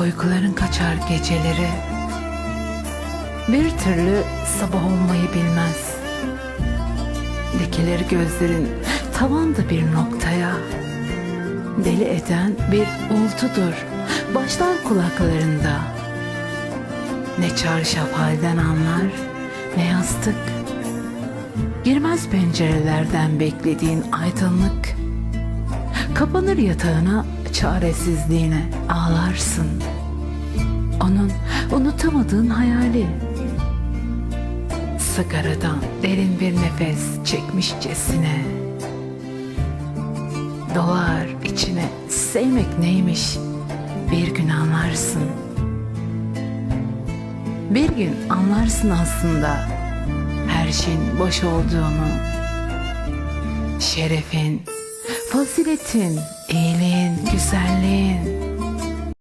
Uykuların kaçar geceleri. Bir türlü sabah olmayı bilmez. Dikilir gözlerin tavanda bir noktaya. Deli eden bir ultudur Başlar kulaklarında. Ne çarşaf halden anlar Ne yastık. Girmez pencerelerden beklediğin aydınlık. Kapanır yatağına çaresizliğine ağlarsın. Unutamadığın hayali. Sigaradan derin bir nefes çekmişçesine. Dolar içine sevmek neymiş bir gün anlarsın. Bir gün anlarsın aslında her şeyin boş olduğunu. Şerefin, faziletin, iyiliğin, güzelliğin.